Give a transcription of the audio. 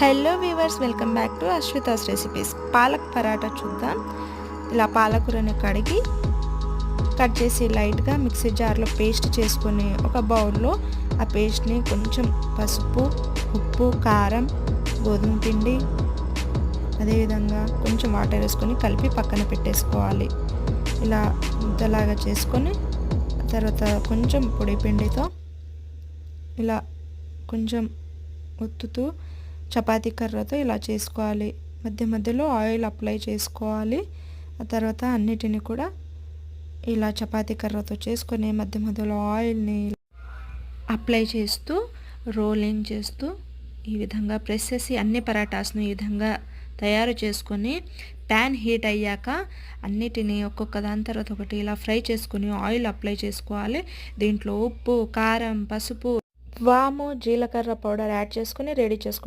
Hello viewers welcome back to Ashwitha's recipes palak paratha చూద్దాం. ఇలా పాలకూరని కడిగి కట్ చేసి లైట్గా మిక్సీ జార్లో పేస్ట్ చేసుకుని ఒక బౌల్లో ఆ పేస్ట్ని కొంచెం పసుపు ఉప్పు కారం గోధుమ పిండి అదేవిధంగా కొంచెం వాటర్ వేసుకొని కలిపి పక్కన పెట్టేసుకోవాలి. ఇలా ముద్దలాగా చేసుకొని తర్వాత కొంచెం పొడి పిండితో ఇలా కొంచెం ఒత్తుతూ చపాతీ కర్రతో ఇలా చేసుకోవాలి. మధ్య మధ్యలో ఆయిల్ అప్లై చేసుకోవాలి. ఆ తర్వాత అన్నిటిని కూడా ఇలా చపాతీ కర్రతో చేసుకొని మధ్య మధ్యలో ఆయిల్ని అప్లై చేస్తూ రోలింగ్ చేస్తూ ఈ విధంగా ప్రెస్ చేసి అన్ని పరాటాస్ను ఈ విధంగా తయారు చేసుకొని ప్యాన్ హీట్ అయ్యాక అన్నిటిని ఒక్కొక్క దాని తర్వాత ఒకటి ఇలా ఫ్రై చేసుకొని ఆయిల్ అప్లై చేసుకోవాలి. దీంట్లో ఉప్పు కారం పసుపు వాము జీలకర్ర పౌడర్ యాడ్ చేసుకొని రెడీ చేసుకోవడం